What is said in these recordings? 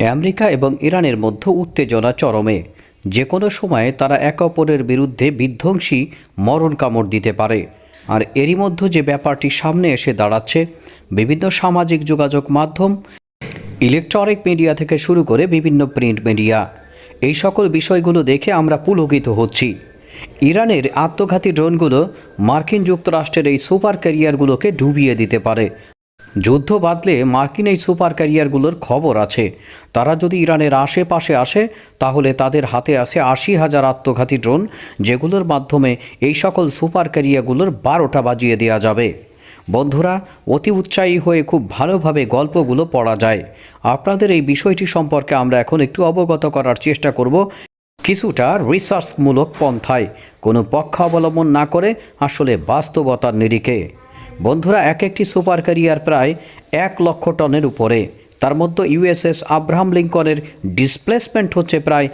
America এবং ইরানের মধ্যে উত্তেজনা চরমে। যে কোনো সময়ে তারা একে অপরের বিরুদ্ধে বিধ্বংসী মরণ কামড় দিতে পারে। আর এরই মধ্যে যে ব্যাপারটি সামনে এসে দাঁড়াচ্ছে, বিভিন্ন সামাজিক যোগাযোগ মাধ্যম, ইলেকট্রনিক মিডিয়া থেকে শুরু করে বিভিন্ন প্রিন্ট মিডিয়া, এই সকল বিষয়গুলো দেখে আমরা পুলকিত হচ্ছি। ইরানের আত্মঘাতী ড্রোনগুলো মার্কিন যুক্তরাষ্ট্রের এই সুপার ক্যারিয়ারগুলোকে ডুবিয়ে দিতে পারে। যুদ্ধ বাদলে মার্কিন এই সুপার ক্যারিয়ারগুলোর খবর আছে। তারা যদি ইরানের আশেপাশে আসে, তাহলে তাদের হাতে আছে আশি হাজার আত্মঘাতী ড্রোন, যেগুলোর মাধ্যমে এই সকল সুপার ক্যারিয়ারগুলোর বারোটা বাজিয়ে দেওয়া যাবে। বন্ধুরা, অতি উৎসাহী হয়ে খুব ভালোভাবে গল্পগুলো পড়া যায়। আপনাদের এই বিষয়টি সম্পর্কে আমরা এখন একটু অবগত করার চেষ্টা করব। কিছুটা রিসার্চমূলক পন্থায়। কোনো পক্ষ অবলম্বন না করে আসলে বাস্তবতার নিরিখে। বন্ধুরা, এক একটি সুপার ক্যারিয়ার প্রায় এক লক্ষ টনের উপরে। তার মধ্যে ইউএসএস আব্রাহাম লিঙ্কনের ডিসপ্লেসমেন্ট হচ্ছে প্রায়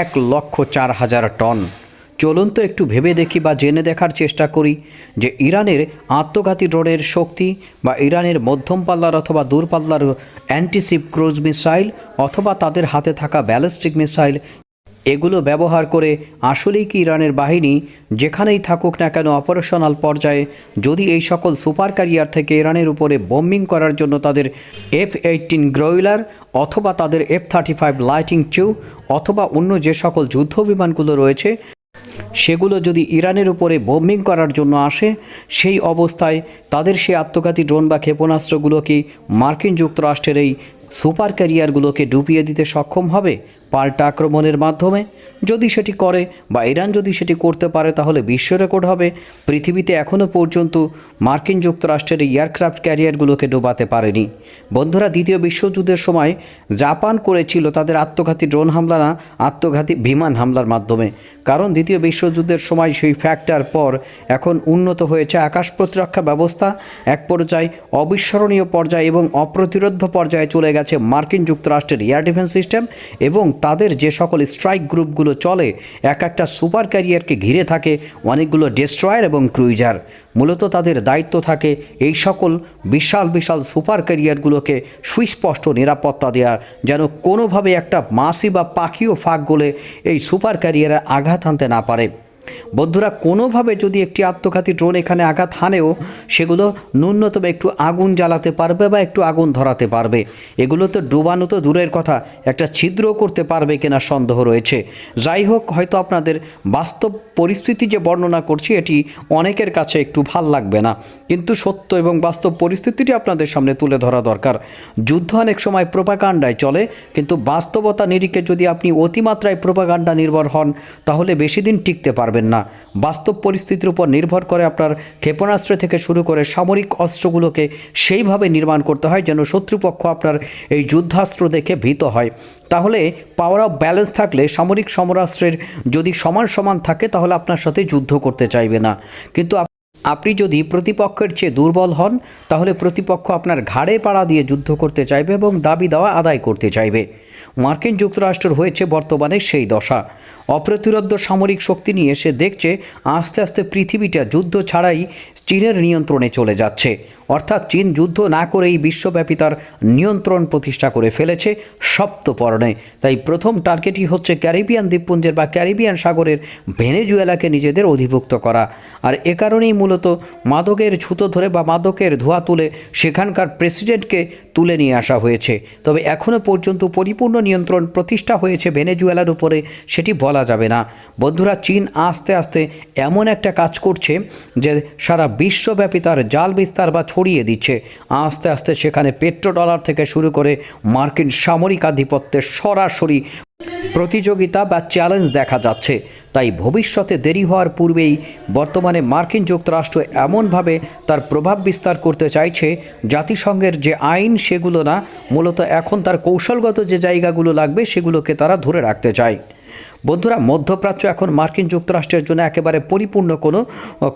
এক লক্ষ চার হাজার টন। চলুন তো একটু ভেবে দেখি বা জেনে দেখার চেষ্টা করি যে ইরানের আত্মঘাতী ড্রোনের শক্তি বা ইরানের মধ্যম পাল্লার অথবা দূরপাল্লার অ্যান্টিসিপ ক্রুজ মিসাইল অথবা তাদের হাতে থাকা ব্যালিস্টিক মিসাইল এগুলো ব্যবহার করে আসলেই কি ইরানের বাহিনী যেখানেই থাকুক না কেন অপারেশনাল পর্যায়ে যদি এই সকল সুপার ক্যারিয়ার থেকে ইরানের উপরে বোম্বিং করার জন্য তাদের এফ এইটিন গ্রোইলার অথবা তাদের এফ থার্টি ফাইভ লাইটিং চিউ অথবা অন্য যে সকল যুদ্ধ বিমানগুলো রয়েছে, সেগুলো যদি ইরানের উপরে বোম্বিং করার জন্য আসে, সেই অবস্থায় তাদের সেই আত্মঘাতী ড্রোন বা ক্ষেপণাস্ত্রগুলো কি মার্কিন যুক্তরাষ্ট্রের এই সুপার ক্যারিয়ারগুলোকে ডুবিয়ে দিতে সক্ষম হবে? পাল্টা আক্রমণের মাধ্যমে যদি সেটি করে বা ইরান যদি সেটি করতে পারে, তাহলে বিশ্ব রেকর্ড হবে। পৃথিবীতে এখনও পর্যন্ত মার্কিন যুক্তরাষ্ট্রের এয়ারক্রাফট ক্যারিয়ারগুলোকে ডোবাতে পারেনি। বন্ধুরা, দ্বিতীয় বিশ্বযুদ্ধের সময় জাপান করেছিল তাদের আত্মঘাতী ড্রোন হামলা না, আত্মঘাতী বিমান হামলার মাধ্যমে। কারণ দ্বিতীয় বিশ্বযুদ্ধের সময় সেই ফ্যাক্টর পর এখন উন্নত হয়েছে আকাশ প্রতিরক্ষা ব্যবস্থা। এক পর্যায়ে অবিস্মরণীয় পর্যায়ে এবং অপ্রতিরোধ পর্যায়ে চলে গেছে মার্কিন যুক্তরাষ্ট্রের এয়ার ডিফেন্স সিস্টেম এবং তাদের যে সকল স্ট্রাইক গ্রুপগুলো চলে, এক একটা সুপার ক্যারিয়ারকে ঘিরে থাকে অনেকগুলো ডেস্ট্রয়ার এবং ক্রুইজার। মূলত তাদের দায়িত্ব থাকে এই সকল বিশাল বিশাল সুপার ক্যারিয়ারগুলোকে সুস্পষ্ট নিরাপত্তা দেওয়ার, যেন কোনোভাবে একটা মাসি বা পাখিও ফাঁক গলে এই সুপার ক্যারিয়ারে আঘাত আনতে না পারে। বন্ধুরা কোনোভাবে যদি একটি আত্মঘাতী ড্রোন এখানে আঘাত হানেও, সেগুলো ন্যূনতম একটু আগুন জ্বালাতে পারবে বা একটু আগুন ধরাতে পারবে। এগুলো তো ডুবানো তো দূরের কথা, একটা ছিদ্র করতে পারবে কিনা সন্দেহ রয়েছে। যাই হোক, হয়তো আপনাদের বাস্তব পরিস্থিতি যে বর্ণনা করছি, এটি অনেকের কাছে একটু ভালো লাগবে না। কিন্তু সত্য এবং বাস্তব পরিস্থিতিটি আপনাদের সামনে তুলে ধরা দরকার। যুদ্ধ অনেক সময় প্রোপাকাণ্ডায় চলে, কিন্তু বাস্তবতা নিরিখে যদি আপনি অতিমাত্রায় প্রোপাকাণ্ডা নির্ভর হন, তাহলে বেশি দিন টিকতে পারবেন না। বাস্তব পরিস্থিতির উপর নির্ভর করে আপনার ক্ষেপণাস্ত্র থেকে শুরু করে সামরিক অস্ত্রগুলোকে সেইভাবে নির্মাণ করতে হয় যেন শত্রুপক্ষ আপনার এই যুদ্ধাস্ত্র দেখে ভীত হয়। তাহলে পাওয়ার অফ ব্যালেন্স থাকলে সামরিক সমরাস্ত্রের যদি সমান সমান থাকে তাহলে আপনার সাথে যুদ্ধ করতে চাইবে না। কিন্তু আপনি যদি প্রতিপক্ষের চেয়ে দুর্বল হন, তাহলে প্রতিপক্ষ আপনার ঘাড়ে পাড়া দিয়ে যুদ্ধ করতে চাইবে এবং দাবি দেওয়া আদায় করতে চাইবে। মার্কিন যুক্তরাষ্ট্র হয়েছে বর্তমানে সেই দশা। অপ্রতিরোধ সামরিক শক্তি নিয়ে এসে দেখছে আস্তে আস্তে পৃথিবীটা যুদ্ধ ছাড়াই চীনের নিয়ন্ত্রণে চলে যাচ্ছে। অর্থাৎ চীন যুদ্ধ না করেই বিশ্বব্যাপী তার নিয়ন্ত্রণ প্রতিষ্ঠা করে ফেলেছে সপ্তপর্ণে। তাই প্রথম টার্গেটই হচ্ছে ক্যারিবিয়ান দ্বীপপুঞ্জের বা ক্যারিবিয়ান সাগরের ভেনেজুয়েলাকে নিজেদের অধিভুক্ত করা। আর এ কারণেই মূলত মাদকের ছুতো ধরে বা মাদকের ধোয়া তুলে সেখানকার প্রেসিডেন্টকে তুলে নিয়ে আসা হয়েছে। তবে এখনও পর্যন্ত পরিপূর্ণ নিয়ন্ত্রণ প্রতিষ্ঠা হয়েছে ভেনেজুয়েলার উপরে সেটি বলা যাবে না। বন্ধুরা, চীন আস্তে আস্তে এমন একটা কাজ করছে যে সারা বিশ্বব্যাপী তার জাল বিস্তার বা ছড়িয়ে দিচ্ছে। আস্তে আস্তে সেখানে পেট্রো ডলার থেকে শুরু করে মার্কিন সামরিক আধিপত্যের সরাসরি প্রতিযোগিতা বা চ্যালেঞ্জ দেখা যাচ্ছে। তাই ভবিষ্যতে দেরি হওয়ার পূর্বেই বর্তমানে মার্কিন যুক্তরাষ্ট্র এমনভাবে তার প্রভাব বিস্তার করতে চাইছে, জাতিসংঘের যে আইন সেগুলো না, মূলত এখন তার কৌশলগত যে জায়গাগুলো লাগবে সেগুলোকে তারা ধরে রাখতে চায়। বন্ধুরা, মধ্যপ্রাচ্য এখন মার্কিন যুক্তরাষ্ট্রের জন্য একেবারে পরিপূর্ণ কোনো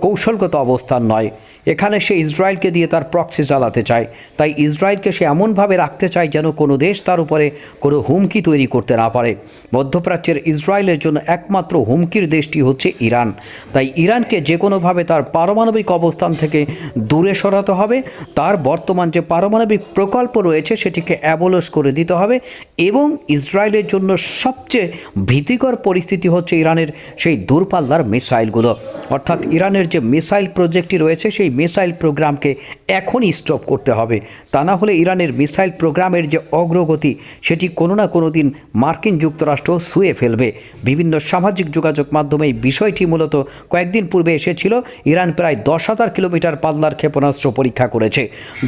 কৌশলগত অবস্থান নয়। এখানে সে ইসরায়েলকে দিয়ে তার প্রক্সি চালাতে চায়। তাই ইসরায়েলকে সে এমনভাবে রাখতে চায় যেন কোনো দেশ তার উপরে কোনো হুমকি তৈরি করতে না পারে। মধ্যপ্রাচ্যের ইসরায়েলের জন্য একমাত্র হুমকির দেশটি হচ্ছে ইরান। তাই ইরানকে যে কোনোভাবে তার পারমাণবিক অবস্থান থেকে দূরে সরাতে হবে, তার বর্তমান যে পারমাণবিক প্রকল্প রয়েছে সেটিকে অ্যাবলস করে দিতে হবে এবং ইসরায়েলের জন্য সবচেয়ে ভীতিকর পরিস্থিতি হচ্ছে ইরানের সেই দূরপাল্লার মিসাইলগুলো। অর্থাৎ ইরানের যে মিসাইল প্রজেক্টটি রয়েছে সেই মিসাইল প্রোগ্রামকে এখনই স্টপ করতে হবে। তা না হলে ইরানের মিসাইল প্রোগ্রামের যে অগ্রগতি, সেটি কোনো না কোনো দিন মার্কিন যুক্তরাষ্ট্র শুয়ে ফেলবে। বিভিন্ন সামাজিক যোগাযোগ মাধ্যমে এই বিষয়টি মূলত কয়েকদিন পূর্বে এসেছিল। ইরান প্রায় দশ হাজার কিলোমিটার পাল্লার ক্ষেপণাস্ত্র পরীক্ষা করেছে।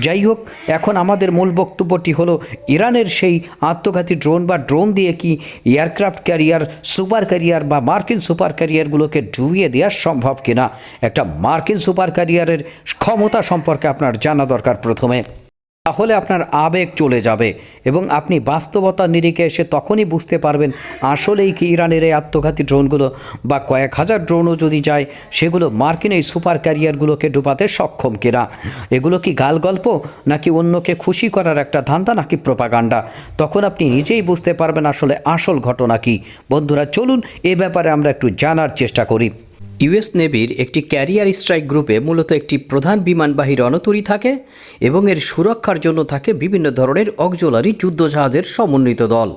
যাই হোক, এখন আমাদের মূল বক্তব্যটি হলো, ইরানের সেই আত্মঘাতী ড্রোন বা ড্রোন দিয়ে কি এয়ারক্রাফট ক্যারিয়ার, সুপার ক্যারিয়ার বা মার্কিন সুপার ক্যারিয়ারগুলোকে ডুবিয়ে দেওয়া সম্ভব কিনা? একটা মার্কিন সুপার ক্যারিয়ারের ক্ষমতা সম্পর্কে আপনার জানা দরকার প্রথমে। তাহলে আপনার আবেগ চলে যাবে এবং আপনি বাস্তবতা নিরিখে এসে তখনই বুঝতে পারবেন আসলেই কি ইরানের এই আত্মঘাতী ড্রোনগুলো বা কয়েক হাজার ড্রোনও যদি যায়, সেগুলো মার্কিন এই সুপার ক্যারিয়ারগুলোকে ডুবাতে সক্ষম কিনা? এগুলো কি গাল গল্প নাকি অন্যকে খুশি করার একটা ধান্দা নাকি প্রপাগান্ডা? তখন আপনি নিজেই বুঝতে পারবেন আসলে আসল ঘটনা কি। বন্ধুরা, চলুন এ ব্যাপারে আমরা একটু জানার চেষ্টা করি। ইউএস নেভির একটি ক্যারিয়ার স্ট্রাইক গ্রুপে মূলত একটি প্রধান বিমানবাহী রণতরী থাকে এবং এর সুরক্ষার জন্য থাকে বিভিন্ন ধরনের অক্সিলারি যুদ্ধজাহাজের সমন্বিত দল।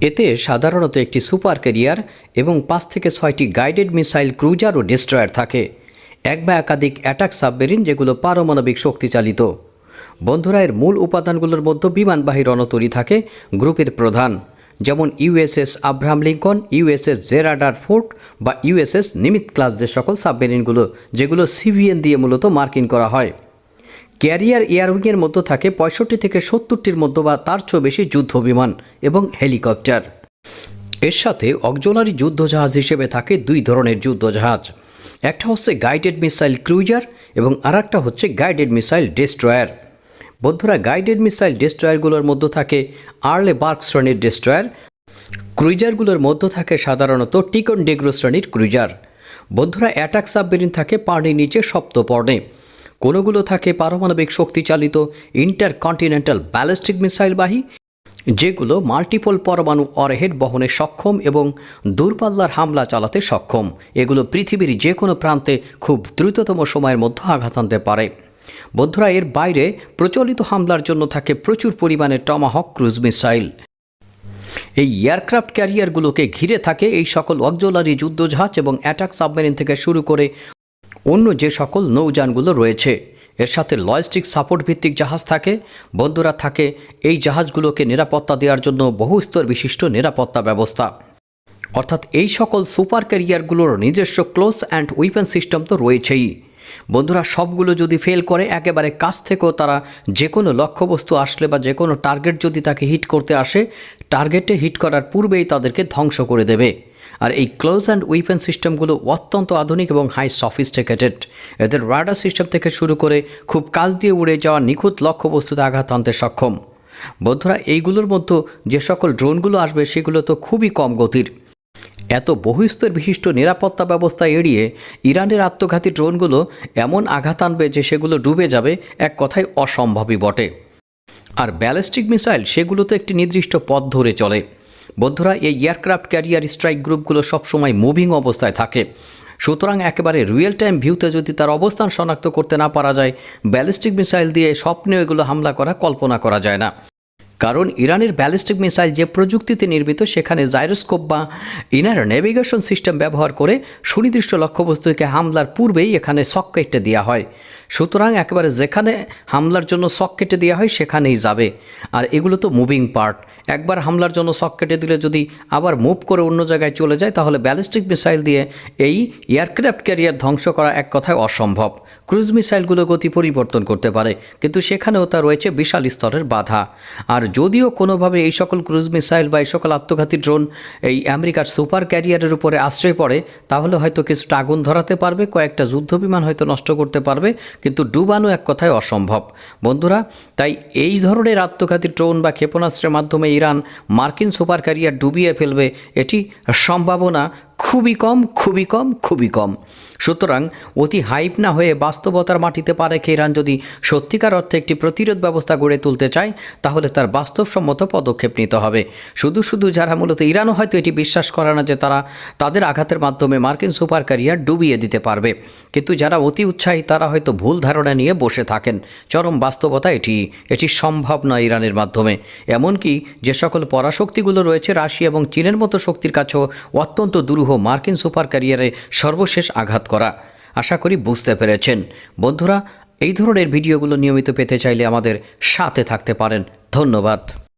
এতে সাধারণত একটি সুপার ক্যারিয়ার এবং পাঁচ থেকে ছয়টি গাইডেড মিসাইল ক্রুজার ও ডিস্ট্রয়ার থাকে। এক বা একাধিক অ্যাটাক সাবমেরিন যেগুলো পারমাণবিক শক্তিচালিত। বন্ধুরা, এর মূল উপাদানগুলোর মধ্যে বিমানবাহী রণতরী থাকে, গ্রুপের প্রধান। যেমন USS Abraham Lincoln, USS Gerald R Ford বা ইউএসএস নিমিত ক্লাস যে সকল সাবমেরিনগুলো, যেগুলো সিভিএন দিয়ে মূলত মার্কিং করা হয়। ক্যারিয়ার এয়ারউইংয়ের মধ্যে থাকে পঁয়ষট্টি থেকে সত্তরটির মধ্যে বা তার চেয়েও বেশি যুদ্ধ বিমান এবং হেলিকপ্টার। এর সাথে অক্সিলারি যুদ্ধজাহাজ হিসেবে থাকে দুই ধরনের যুদ্ধজাহাজ। একটা হচ্ছে গাইডেড মিসাইল ক্রুজার এবং আরেকটা হচ্ছে গাইডেড মিসাইল ডেস্ট্রয়ার। বন্ধুরা গাইডেড মিসাইল ডেস্ট্রয়ারগুলোর মধ্যে থাকে আর্লে বার্ক শ্রেণির ডেস্ট্রয়ার ক্রুইজারগুলোর মধ্যে থাকে সাধারণত টিকন ডেগ্রো শ্রেণির ক্রুইজার বন্ধুরা অ্যাটাক সাবমেরিন থাকে পানির নিচে সপ্তপর্ণে। কোনোগুলো থাকে পারমাণবিক শক্তিচালিত ইন্টার কন্টিনেন্টাল ব্যালিস্টিক মিসাইলবাহী যেগুলো মাল্টিপল পরমাণু অরহেড বহনে সক্ষম এবং দূরপাল্লার হামলা চালাতে সক্ষম। এগুলো পৃথিবীর যে কোনো প্রান্তে খুব দ্রুততম সময়ের মধ্যে আঘাত আনতে পারে। বন্ধুরা, এর বাইরে প্রচলিত হামলার জন্য থাকে প্রচুর পরিমাণে টমাহক ক্রুজ মিসাইল। এই এয়ারক্রাফট ক্যারিয়ারগুলোকে ঘিরে থাকে এই সকল অক্সিলারি যুদ্ধজাহাজ এবং অ্যাটাক সাবমেরিন থেকে শুরু করে অন্য যে সকল নৌযানগুলো রয়েছে। এর সাথে লজিস্টিক সাপোর্ট ভিত্তিক জাহাজ থাকে। বন্ধুরা, থাকে এই জাহাজগুলোকে নিরাপত্তা দেওয়ার জন্য বহুস্তর বিশিষ্ট নিরাপত্তা ব্যবস্থা। অর্থাৎ এই সকল সুপার ক্যারিয়ারগুলোর নিজস্ব ক্লোজ অ্যান্ড উইপেন সিস্টেম তো রয়েছেই। বন্ধুরা, সবগুলো যদি ফেল করে, একেবারে কাছ থেকেও তারা যে কোনো লক্ষ্যবস্তু আসলে বা যে কোনো টার্গেট যদি তাকে হিট করতে আসে টার্গেটে হিট করার পূর্বেই তাদেরকে ধ্বংস করে দেবে। আর এই ক্লোজ অ্যান্ড উইপেন সিস্টেমগুলো অত্যন্ত আধুনিক এবং হাই সফিস্টিকেটেড এদের রাডার সিস্টেম থেকে শুরু করে খুব কাজ দিয়ে উড়ে যাওয়া নিখুঁত লক্ষ্যবস্তুতে আঘাত আনতে সক্ষম। বন্ধুরা, এইগুলোর মধ্যে যে সকল ড্রোনগুলো আসবে, সেগুলো তো খুবই কম গতির। এত বহুস্তর বিশিষ্ট নিরাপত্তা ব্যবস্থা এড়িয়ে ইরানের আত্মঘাতী ড্রোনগুলো এমন আঘাত আনবে যে সেগুলো ডুবে যাবে এক কথায় অসম্ভবই বটে। আর ব্যালিস্টিক মিসাইল সেগুলো তো একটি নির্দিষ্ট পথ ধরে চলে। বন্ধুরা, এই এয়ারক্রাফট ক্যারিয়ার স্ট্রাইক গ্রুপগুলো সবসময় মুভিং অবস্থায় থাকে। সুতরাং একেবারে রিয়েল টাইম ভিউতে যদি তার অবস্থান শনাক্ত করতে না পারা যায়, ব্যালিস্টিক মিসাইল দিয়ে স্বপ্নে এগুলো হামলা করা কল্পনা করা যায় না। কারণ ইরানের ব্যালিস্টিক মিসাইল যে প্রযুক্তিতে নির্মিত, সেখানে জাইরোস্কোপ বা ইনার নেভিগেশন সিস্টেম ব্যবহার করে সুনির্দিষ্ট লক্ষ্যবস্তুকে হামলার পূর্বেই এখানে সকেটে দেওয়া হয়। সুতরাং একেবারে যেখানে হামলার জন্য সক কেটে দেওয়া হয়, সেখানেই যাবে। আর এগুলো তো মুভিং পার্ট একবার হামলার জন্য সক কেটে দিলে যদি আবার মুভ করে অন্য জায়গায় চলে যায়, তাহলে ব্যালিস্টিক মিসাইল দিয়ে এই এয়ারক্রাফট ক্যারিয়ার ধ্বংস করা এক কথায় অসম্ভব। ক্রুজ মিসাইলগুলো গতি পরিবর্তন করতে পারে, কিন্তু সেখানেও তা রয়েছে বিশাল স্তরের বাধা। আর যদিও কোনোভাবে এই সকল ক্রুজ মিসাইল বা এই সকল আত্মঘাতী ড্রোন এই আমেরিকার সুপার ক্যারিয়ারের উপরে আশ্রয় পড়ে, তাহলে হয়তো কিছুটা আগুন ধরাতে পারবে, কয়েকটা যুদ্ধ বিমান হয়তো নষ্ট করতে পারবে কিন্তু ডুবানো এক কথায় অসম্ভব। বন্ধুরা, তাই এই ধরনের আত্মঘাতী ড্রোন বা ক্ষেপণাস্ত্রের মাধ্যমে ইরান মার্কিন সুপার ক্যারিয়ার ডুবিয়ে ফেলবে, এটি সম্ভাবনা খুবই কম খুবই কম খুবই কম। সুতরাং অতি হাইপ না হয়ে বাস্তবতার মাটিতে পা রেখে ইরান যদি সত্যিকার অর্থে একটি প্রতিরোধ ব্যবস্থা গড়ে তুলতে চায়, তাহলে তার বাস্তবসম্মত পদক্ষেপ নিতে হবে। শুধু শুধু যারা মূলত ইরানও হয়তো এটি বিশ্বাস করে না যে তারা তাদের আঘাতের মাধ্যমে মার্কিন সুপার ক্যারিয়ার ডুবিয়ে দিতে পারবে। কিন্তু যারা অতি উৎসাহী, তারা হয়তো ভুল ধারণা নিয়ে বসে থাকেন। চরম বাস্তবতা এটি এটি সম্ভব নয় ইরানের মাধ্যমে। এমনকি যে সকল পরাশক্তিগুলো রয়েছে, রাশিয়া এবং চীনের মতো শক্তির কাছেও অত্যন্ত দুরূহ মার্কিন সুপার ক্যারিয়ারে সর্বশেষ আঘাত করা। আশা করি বুঝতে পেরেছেন। বন্ধুরা, এই ধরনের ভিডিওগুলো নিয়মিত পেতে চাইলে আমাদের সাথে থাকতে পারেন। ধন্যবাদ।